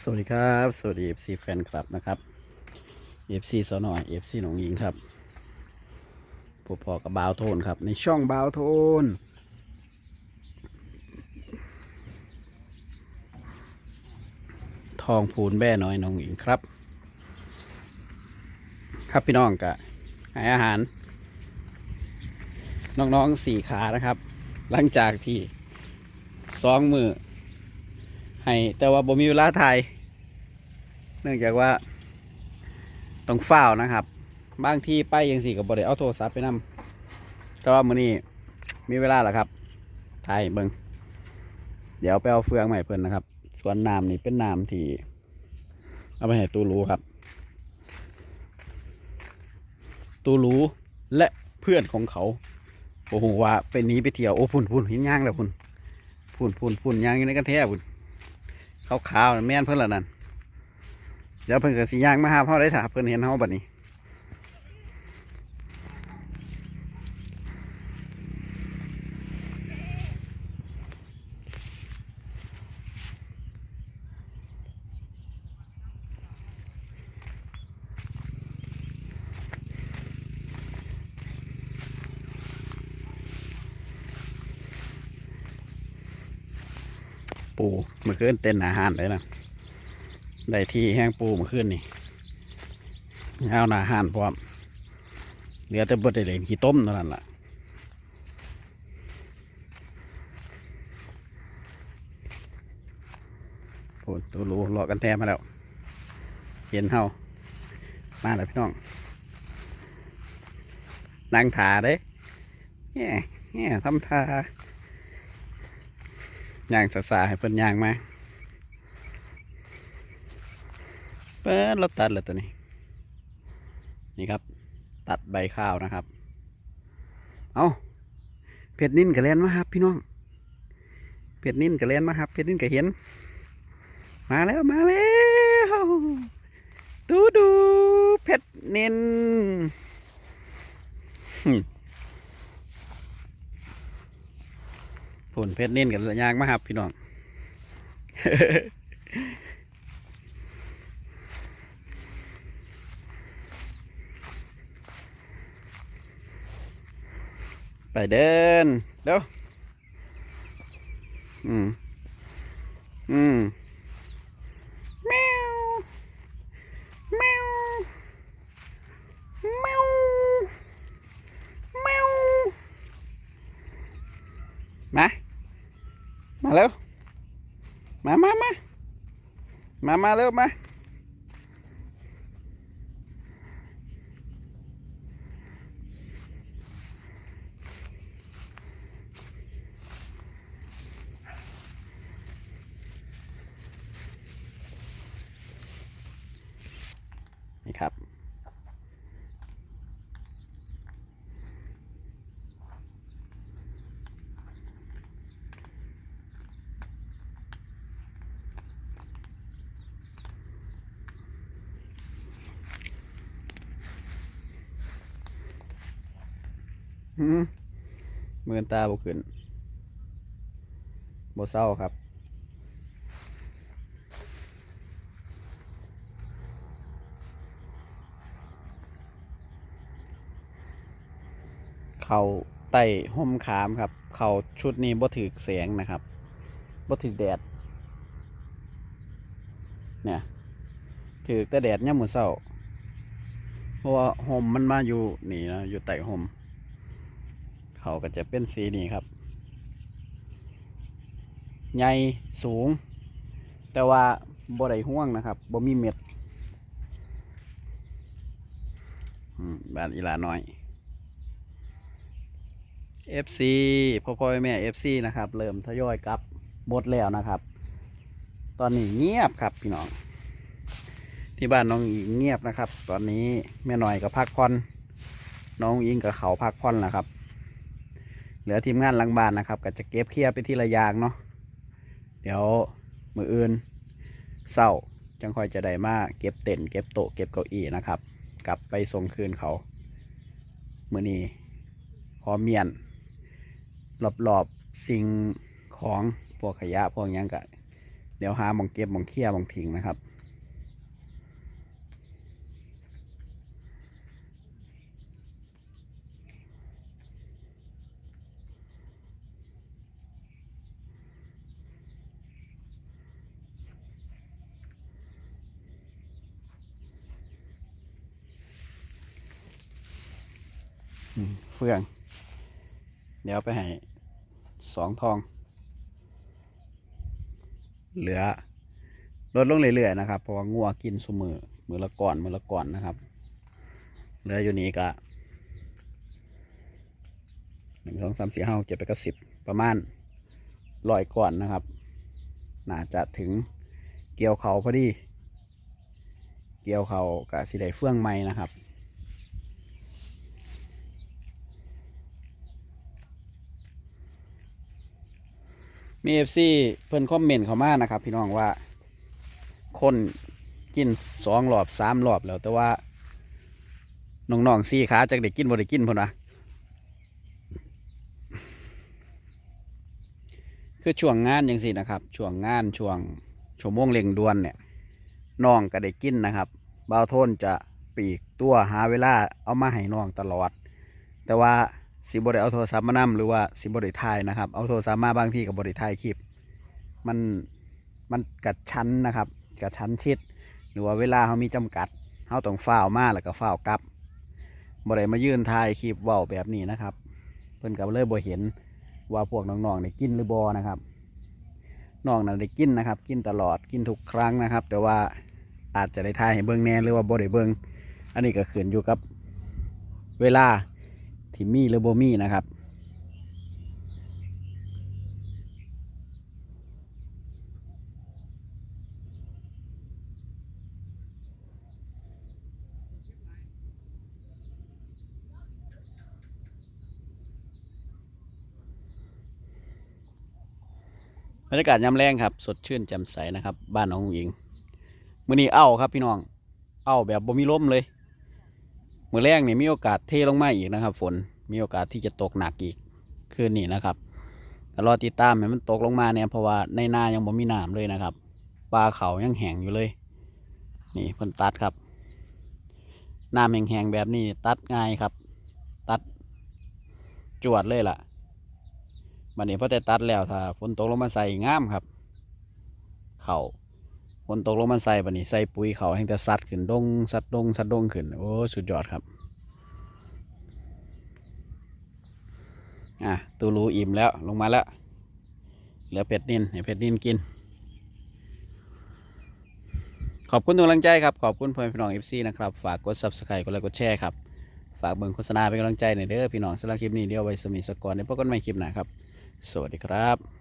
สวัสดีครับ สวัสดี FC แฟนคลับนะครับ FC สาวหน่อย FC หนองหญิงครับพบพอกับบาวโทนครับ ในช่องบาวโทน ทองพูนแบ่น้อยหนองหญิงครับ ครับพี่น้องกะให้อาหาร น้องๆสี่ขานะครับ หลังจากที่สองมือ ให้แต่ว่าบ่มีเวลาถ่ายเนื่องจากว่าต้องเฝ้านะครับ บางที่ไปยังสี่กับบริเอาโทรศัพท์ไปนำแต่ว่ามื้อนี้มีเวลาแล้วครับถ่ายเบิงเดี๋ยวไปเอาเฟืองใหม่เพิ่นนะครับ ส่วนน้ำนี่เป็นน้ำที่ เอาไปให้ตูรู้ครับ ตูรู้และเพื่อนของเขาโอ้โหว่าไปหนี้ไปเที่ยวโอ้พุ่นพุ่นห็นย่างแล้วพุ่นพุ่นพุ่นพุ่นย่างอยู่ในกันแท้พุ่น ขาวๆแม่นเพิ่นละนั่นเดี๋ยวเพิ่นก็สิย่างมาหาเฮาได้ถ้าเพิ่นเห็นเฮาบัดนี้ ปูมื่อคืนเต้นอาหารเลยนะได้ที่แห้งปูมื่อคืนนี่เอาหนาอาหารพร้อมเหลือแต่บดได้เลนขี้ต้มเท่านั้นล่ะโอ้ตัวรู้รอกกันแท้มาแล้วเห็นเฮามาแล้วพี่น้องนั่งถาเด้แง่แง่ทำทา ย่างสาๆให้เพิ่นย่างมาเปิดเราตัดแล้วตัวนี้ นี่ครับ ตัดใบข้าวนะครับ เอาเผ็ดนิ่นกระเลนมาครับ พี่น้องเผ็ดนิ่นกระเลนมาครับเผ็ดนิ่นกระเห็น มาแล้วมาแล้วดูดูเผ็ดนิ่น ผลเพร็ดนิ่นกับยางมาครับพี่น้องไปเดินเร็วอืม อืมแมวแมวแมวแมวมา มาเร็ว มามามา มามาเร็วมา อืมมือนตาบ่ขึ้นบ่เศร้าครับ เขาไต่ห่มขามครับ เขาชุดนี้บ่ถือแสงนะครับบ่ถือแดด เนี่ยถือแต่แดดเนี่ยามมือเศร้า เพราะว่าห่มมันมาอยู่นี่นะอยู่ใต้ห่ม เขาก็จะเป็นสีนี้ครับ ใหญ่สูง แต่ว่าบ่ได้ห่วงนะครับบ่มีเม็ดบ้านอีลาน้อย FC พ่อพ่อแม่ FC นะครับ เริ่มทยอยกลับหมดแล้วนะครับ ตอนนี้เงียบครับพี่น้อง ที่บ้านน้องอิงเงียบนะครับ ตอนนี้แม่หน่อยกับพักผ่อนน้องอิงกับเขาพักผ่อนแล้วครับ เหลือทีมงานลังบานนะครับ ก็จะเก็บเคลียร์ไปทีละอย่างเนาะเดี๋ยวมืออื่นเศร้าจังค่อยจะได้มาเก็บเต็นเก็บโต๊ะเก็บเก้าอี้นะครับ กลับไปส่งคืนเขามือนี้พอเมียนรอบๆสิ่งของพวกขยะพวกยังกะเดี๋ยวหาหมองเก็บหมองเคี่ยหมองทิ้งนะครับ เฟือง เดี๋ยวไปให้สองทอง เหลือลดลงเรื่อยๆนะครับ เพราะว่างัวกินสมือมือละก่อนมือละก่อนนะครับ เหลืออยู่นี้ก็หนึ่งสองสามสี่ห้าเจ็ดแปดเก้าสิบประมาณร้อยก่อนนะครับ น่าจะถึงเกี่ยวเขาพอดี เกี่ยวเขากับสีไดเฟื่องไม้นะครับ มีเอฟซีเพิ่นคอมเมนต์เข้ามานะครับ พี่น้องว่า คนกินสองรอบสามรอบแล้วแต่ว่าน้องๆซี่ขาจากได้กินบ่ได้กินพุ่นนะคือช่วงงานยังสินะครับ ช่วงงานช่วงชั่วโมงเร่งด่วนเนี่ยน้องก็ได้กินนะครับบ่าวโทนจะปีกตัวหาเวลาเอามาให้น้องตลอด แต่ว่า สิบได้เอาโทรศัพท์มานำหรือว่าสิบได้ถ่ายนะครับ เอาโทรศัพท์มาบางทีกับบได้ถ่ายคลิป มันมันกัดชั้นนะครับกัดชั้นชิด หรือว่าเวลาเขามีจำกัดเขาต้องฝ้าวมาแล้วก็ฝ้าวกลับบ่ได้มายืนถ่ายคลิปเว้าแบบนี้นะครับ เพิ่นกับเลยบ่เห็นว่าพวกน้องๆได้กินหรือบ่นะครับน้องน่ะได้กินนะครับ กินตลอดกินทุกครั้งนะครับ แต่ว่าอาจจะได้ถ่ายให้เบิ่งแน่หรือว่าบ่ได้เบิ่งอันนี้ก็ขึ้นอยู่กับเวลา ที่มีหรือบ่มีนะครับ บรรยากาศยามแรงครับ สดชื่นแจ่มใสนะครับ บ้านน้องอุ๋งอิงมื้อนี้เอ้าครับพี่น้อง เอ้าแบบบ่มีลมเลย มื้อแรงนี่มีโอกาสเทลงมาอีกนะครับ ฝนมีโอกาสที่จะตกหนักอีกคืนนี้นะครับรอติดตามให้มันตกลงมาเนี่ยเพราะว่าในนายังบ่มีน้ำเลยนะครับปลาเขายังแห้งอยู่เลย นี่เพิ่นตัดครับน้ำแห้งๆแบบนี้ตัดง่ายครับ ตัดจวดเลยล่ะบัดนี้พอแต่ตัดแล้วถ้าฝนตกลงมาใส่งามครับ เข่า ฝนตกลงมาใส่บัดนี้ใส่ปุ๋ยเขาแห่งแต่สัดขึ้นดงสัดดงสัดดงขึ้น โอ้สุดยอดครับ อะตูรูอิ่มแล้วลงมาแล้ว เหลือเป็ดนินให้เป็ดนินกิน ขอบคุณทุกกำลังใจครับ ขอบคุณเพื่อนพี่น้องเอฟซีนะครับ ฝากกด subscribe กดไลค์กดแชร์ครับ ฝากเบิ่งโฆษณาเป็นกำลังใจหน่อยเด้อพี่น้องสำหรับคลิปนี้เดี๋ยวไว้สมีสกอนในพบกันใหม่คลิปหน้าครับ สวัสดีครับ